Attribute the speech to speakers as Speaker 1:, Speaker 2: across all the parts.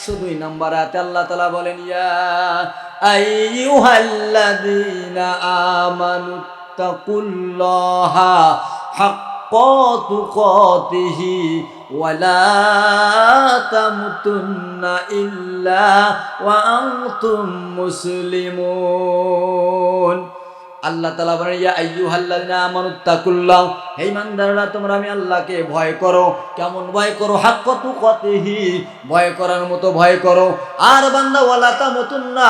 Speaker 1: একশো দুই নম্বর আয়াতে আল্লাহ তালা বলেন, ইয়া আইয়ুহাল্লাযীনা আমানু তাকুল্লাহা হাক্কা তুকাতিহি ওয়ালা তামুতুন্না ইল্লা ওয়া আনতুম মুসলিমুন। আল্লাহ তালা বলেন, ইয়া আইয়ুহাল্লাযীনা আমানু তাকুল্লাহ হে ইমানদাররা তোমরা আমি আল্লাহকে ভয় করো। কেমন ভয় করো? হাক্কতু কতিহি ভয় করার মতো ভয় করো। আর বান্দা, ওয়ালা তামুতুন্না,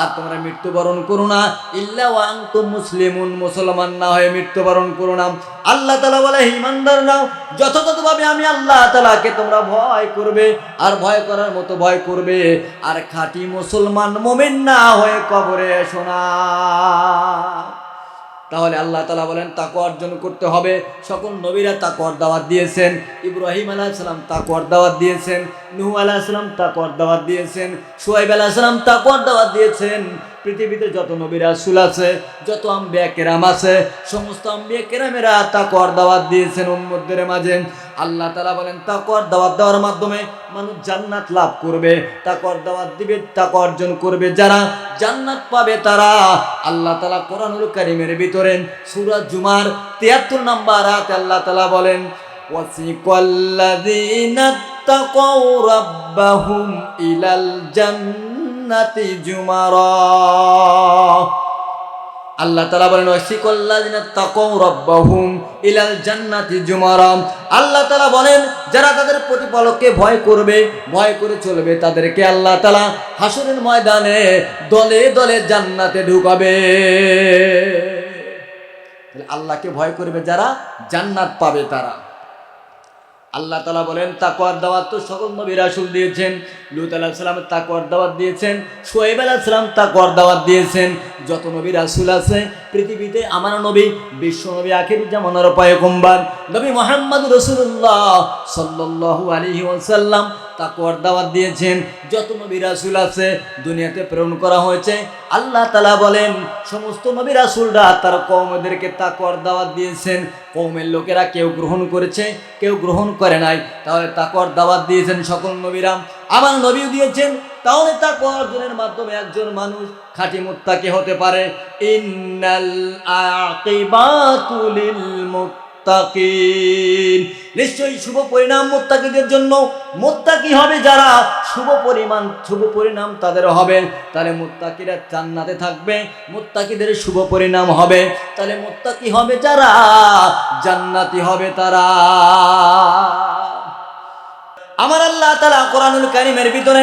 Speaker 1: আর তোমরা মৃত্যুবরণ করো না। ইল্লা ওয়া আনতুম মুসলিমুন, মুসলমান না হয়ে মৃত্যুবরণ করো না। আল্লাহ তালা বলে, হে ইমানদাররা, যথাযথভাবে আমি আল্লাহ তালাকে তোমরা ভয় করবে, আর ভয় করার মতো ভয় করবে। আর খাঁটি মুসলমান মোমেন না হয়ে কবরে এসো না। তাহলে আল্লাহ তালা বলেন তাকে অর্জন করতে হবে। সকল নবীরা তাকুয়ার দাওয়াত দিয়েছেন। ইব্রাহিম আলাহ সালাম তাকুয়ার দাওয়াত দিয়েছেন। নুহু আলাহ সালাম তাকুয়ার দাওয়াত দিয়েছেন। সোহাইব আলাহ সালাম তাকুয়ার দাওয়াত দিয়েছেন। পৃথিবীতে যত নবীরা সুল আছে, যত আম্বিয়া কেরাম আছে, সমস্ত আম্বিয়া কেরামেরা তাকুয়ার দাওয়াত দিয়েছেন উম্মদের মাঝে। আল্লাহ তালা বলেন তাকর দাওয়াত দেওয়ার মাধ্যমে মানুষ জান্নাত লাভ করবে তাকর দাওয়াত দিবে তাক অর্জন করবে। যারা জান্নাত পাবে তারা আল্লাহ তালা কোরআনুল কারিমের ভিতরে সুরা জুমার তিয়াত্তর নাম্বার রাত আল্লাহ তালা বলেন ইলাল জান্নাতি জুমারা। আল্লাহ তালা বলেন ইলাল জান্নাতি জুমারাম আল্লাহ তালা বলেন, যারা তাদের প্রতিপালককে ভয় করবে, ভয় করে চলবে, তাদেরকে আল্লাহ তালা হাসুরের ময়দানে দলে দলে জান্নাতে ঢুকাবে। আল্লাহকে ভয় করবে যারা জান্নাত পাবে তারা। আল্লাহ তালা বলেন তাকুয়ার দাওয়াত তো সকল নবী রাসুল দিয়েছেন। লুত আলাহ সালাম তাকুয়ার দাওয়াত দিয়েছেন সোয়েব আলাহ সালাম তাকুয়ার দাওয়াত দিয়েছেন। যত নবী রাসুল আছে, পৃথিবীতে আমার নবী, বিশ্ব নবী আখির জামানার কুম্বান নবী মোহাম্মদ রসুল্লাহ সাল্লাল্লাহু আলাইহি ওয়াসাল্লাম তাকওয়ার দাওয়াত দিয়েছেন। যত নবী রাসুল আছে, দুনিয়াতে প্রেরণ করা হয়েছে। আল্লাহ তালা বলেন, সমস্ত নবী রাসুলরা তার কৌমদেরকে তাকওয়ার দাওয়াত দিয়েছেন। কৌমের লোকেরা কেউ গ্রহণ করেছে, কেউ গ্রহণ করে নাই। তাহলে তাকওয়ার দাওয়াত দিয়েছেন সকল নবীরা। আমার নবীও দিয়েছেন, তাহলে তাকওয়া অর্জনের মাধ্যমে একজন মানুষ খাঁটি মুত্তাকি হতে পারে। ইন্নাল মুত্তাকিন। নিশ্চয়ই শুভ পরিণাম মুত্তাকিদের জন্য। মোত্তাকি হবে যারা, শুভ পরিমাণ, শুভ পরিণাম তাদের হবে। তাহলে মুত্তাকিরা জান্নাতে থাকবে, মুত্তাকিদের শুভ পরিণাম হবে। তাহলে মোত্তাকি হবে যারা, জান্নাতি হবে তারা। আমার আল্লাহ তালা কোরআনুল কারিমের ভিতরে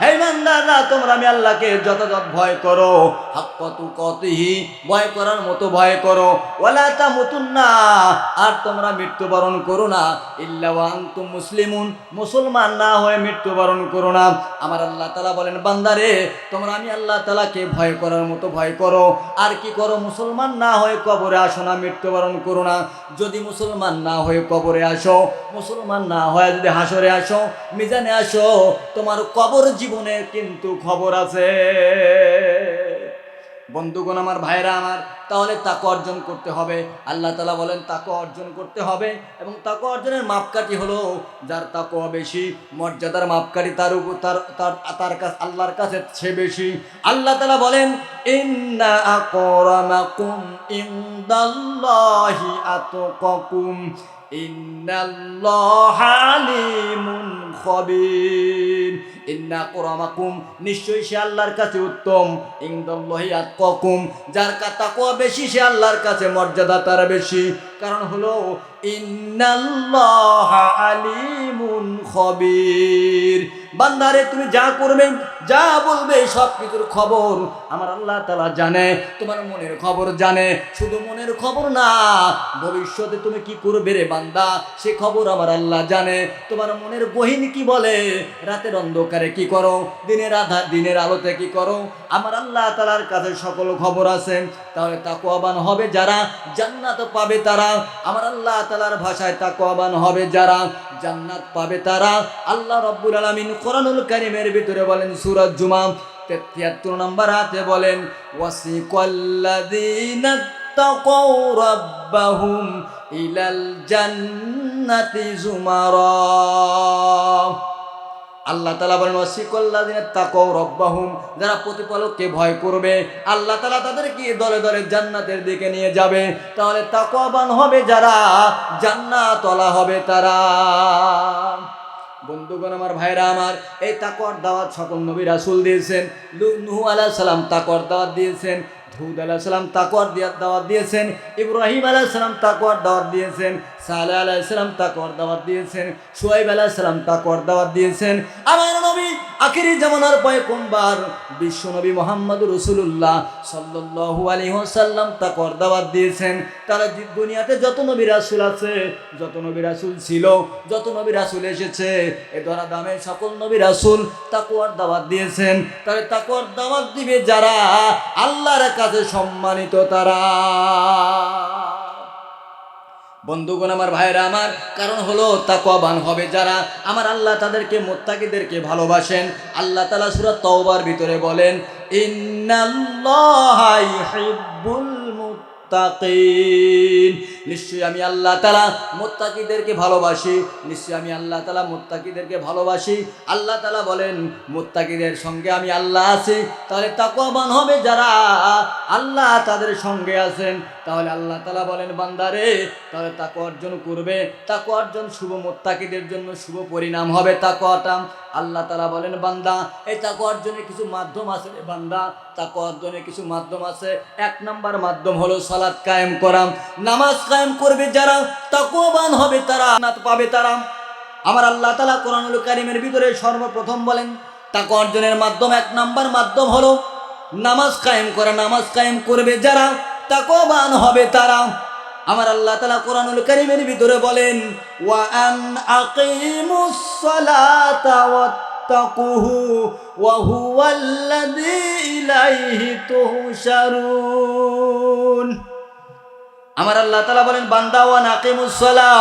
Speaker 1: হে ইমানদাররা, তোমরা আমি আল্লাহকে যথাযথ ভয় করো। হাক্কাতু কতিহি ভয় করার মতো ভয় করো। তামুতুন্না, আর তোমরা মৃত্যুবরণ করো না। ইল্লা ওয়া মুসলিমুন, মুসলমান না হয়ে মৃত্যুবরণ করো না। আমার আল্লাহ তালা বলেন, বান্দারে, তোমরা আমি আল্লাহ তালাকে ভয় করার মতো ভয় করো। আর কি করো, মুসলমান না হয়ে কবরে আসো না, মৃত্যুবরণ করো না। যদি মুসলমান না হয়ে কবরে আসো, মুসলমান না হয়ে যদি হাসরে আসো, মিজানে আসো, তোমার কবর জীবনে কিন্তু খবর আছে। বন্ধুগণ আমার ভাইরা আমার, তাহলে তাকে অর্জন করতে হবে। আল্লাহ তালা বলেন তাকে অর্জন করতে হবে এবং তাকে অর্জনের মাপকাঠি হলো যার তাকে বেশি, মর্যাদার মাপকাঠি তার উপর, তার তার কাছে, আল্লাহর কাছে সে বেশি। আল্লাহ তালা বলেন ইনদাল্লাহি আতকাকুম। ইন্নাল্লাহা আলিমুন খবির। ইন্না কুরামাকুম, নিশ্চয়ই সে আল্লাহর কাছে উত্তম। ইনদাল্লাহি আতকাকুম, যার কা তাকওয়া বেশি, সে আল্লাহর কাছে মর্যাদা তার বেশি। কারণ হলো, ইন্নাল্লাহ আলিমুন খবির। বান্দারে, তুমি যা করবে, যা বলবে, সব কিছুর খবর আমার আল্লাহ তালা জানে, তোমার মনের খবর জানে। শুধু মনের খবর না, ভবিষ্যতে তুমি কি করবে রে বান্দা, সে খবর আমার আল্লাহ জানে। তোমার মনের গহিন কি বলে, রাতের অন্ধকারে কি করো, দিনের আধার, দিনের আলোতে কি করো, আমার আল্লাহ তালার কাছে সকল খবর আছে। তাহলে তাকুয়াবান হবে যারা, জান্নাত পাবে তারা। আমার আল্লাহ তালার ভাষায় তাকুয়াবান হবে যারা। জান্নাত পাবে তারা। আল্লাহ রব্বুল আলমিন কোরআনুল কারিমের ভিতরে বলেন সুরাজ জুমা তেত্রিয়াত্তর নম্বর হাতে বলেন ওয়াসিক ইলাল জান্নাতি জুমারা। আল্লাহ তালা বলেন ওয়াসিকল্লাদিনের তাকও রব্বাহুম যারা প্রতিপালককে ভয় করবে, আল্লাহ তালা তাদেরকে দলে দলে জান্নাতের দিকে নিয়ে যাবে। তাহলে তাকওয়াবান হবে যারা জান্নাতলা হবে তারা। বন্ধুগণ আমার ভাইরা আমার, এই তাকর দাওয়াত সকল নবী রাসূল দিয়েছেন। নুহু আলাইহিস সালাম তাকওয়ার দাওয়াত দিয়েছেন। ধুদ আলাইহিস সালাম তাকওয়ার দিয়া- দাওয়াত দিয়েছেন, ইব্রাহিম আলাইহিস সালাম তাকওয়ার দাওয়াত দিয়েছেন, সালেহ আলাইহিস সালাম তাকওয়ার দাওয়াত দিয়েছেন, শুয়াইব আলাইহিস সালাম তাকওয়ার দাওয়াত দিয়েছেন। আমার নবী আখিরি জামানার পয়গম্বর বিশ্ব নবী মোহাম্মদ রসুল্লাহ সাল্লাল্লাহু আলাইহি ওয়াসাল্লাম তাকওয়ার দাওয়াত দিয়েছেন। তারা দুনিয়াতে যত নবী রাসুল আছে, যত নবী রাসূল ছিল, যত নবী রাসুল এসেছে, এ ধরা দামে সকল নবী রাসূল তাকওয়ার দাওয়াত দিয়েছেন। তাহলে তাকওয়ার দাওয়াত দিবে যারা আল্লাহর কাছে সম্মানিত তারা। বন্ধুগণ, আমার ভাইরা আমার কারণ হলো তাকওয়াবান হবে যারা। আমার আল্লাহ তাদেরকে, মোত্তাকিদেরকে ভালোবাসেন। আল্লাহ তালা সুরা তওবার ভিতরে বলেন, ইন্নাল্লাহা মুত্তাকিন। নিশ্চয়ই আমি আল্লাহ তালা মোত্তাকিদেরকে ভালোবাসি। নিশ্চয়ই আমি আল্লাহ তালা মোত্তাকিদেরকে ভালোবাসি। আল্লাহ তালা বলেন, মোত্তাকিদের সঙ্গে আমি আল্লাহ আছি। তাহলে তাকওয়াবান হবে যারা? আল্লাহ তাদের সঙ্গে আছেন। তাহলে আল্লাহ তালা বলেন বান্দারে তাহলে তাকে অর্জন করবে। তাকে অর্জন শুভ মোত্তাকিদের জন্য শুভ পরিণাম হবে তাকওয়াটা। আল্লাহ তালা বলেন, বান্দা, এই তাকে অর্জনের কিছু মাধ্যম আছে রে বান্দা। তাকে অর্জনের কিছু মাধ্যম আছে। এক নাম্বার মাধ্যম হলো সালাদ কায়েম করাম, নামাজ কায়েম করবে যারা, তাকওয়াবান হবে তারা নাত পাবে তারা। আমার আল্লাহ তালা কোরআনুল কারিমের ভিতরে সর্বপ্রথম বলেন তাকে অর্জনের মাধ্যম, এক নাম্বার মাধ্যম হলো নামাজ কায়েম করা, নামাজ কায়েম করবে যারা, তাকওয়াবান হবে তারা। আমার আল্লাহ তালা কোরআনুল কারিমের ভিতরে বলেন, ওয়া আন আকিমুস সালাতা ওয়াত্তাকুহু ওয়া হুয়াল্লাযী ইলাইহি তুহশারুন। আমার আল্লাহ তালা বলেন, বান্দা, ওয়া নাকিমুসসালাহ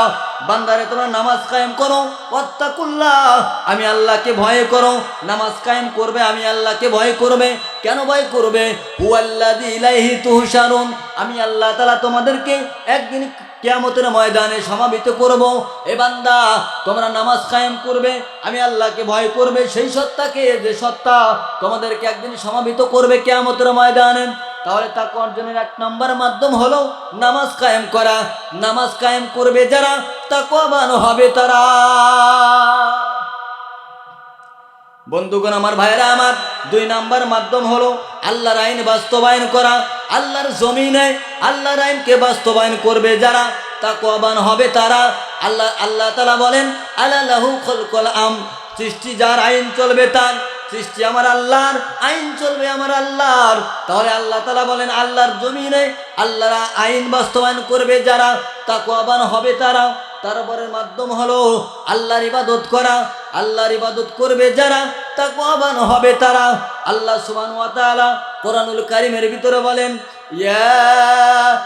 Speaker 1: বান্দারে, তোমরা নামাজ কায়েম করো, ওয়াত্তাকুল্লাহ। আমি আল্লাহকে ভয় করো, নামাজ কায়েম করবে, আমি আল্লাহকে ভয় করবে। কেন ভয় করবে? হুয়াল্লাযী ইলাইহি তুহশারুন। আমি আল্লাহ তালা তোমাদেরকে একদিন কিয়ামতের ময়দানে সমাবেত করব। এ বান্দা, তোমরা নামাজ কায়েম করবে, আমি আল্লাহকে ভয় করবে। সেই সত্তাকে, যে সত্তা তোমাদেরকে একদিন সমাবেত করবে কিয়ামতের ময়দানে। তাহলে তাকে অর্জনের এক নম্বর মাধ্যম হলো নামাজ কায়েম করা। নামাজ কায়েম করবে যারা, তাকওয়াবান হবে তারা। বন্ধুগণ, আমার ভাইরা আমার দুই নাম্বার মাধ্যম হলো আল্লাহর আইন বাস্তবায়ন করা। আল্লাহর জমিনে আল্লাহর আইনকে বাস্তবায়ন করবে যারা, তাকওয়াবান হবে তারা। আল্লাহ আল্লাহ তালা বলেন আল্লাহু আম সৃষ্টি যার আইন চলবে তার। সৃষ্টি আমার আল্লাহর, আইন চলবে আমার আল্লাহর। তাহলে আল্লাহ তালা বলেন, আল্লাহর জমিনে আল্লাহর আইন বাস্তবায়ন করবে যারা, তাকওয়াবান হবে তারা। তারপরের মাধ্যম হলো আল্লাহর ইবাদত করা। আল্লাহর ইবাদত করবে যারা, তাকওয়াবান হবে তারা। আল্লাহ সুবহানাহু ওয়া তাআলা কোরআনুল কারিমের ভিতরে বলেন, ইয়া